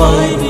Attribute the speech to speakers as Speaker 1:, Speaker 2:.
Speaker 1: বাইরে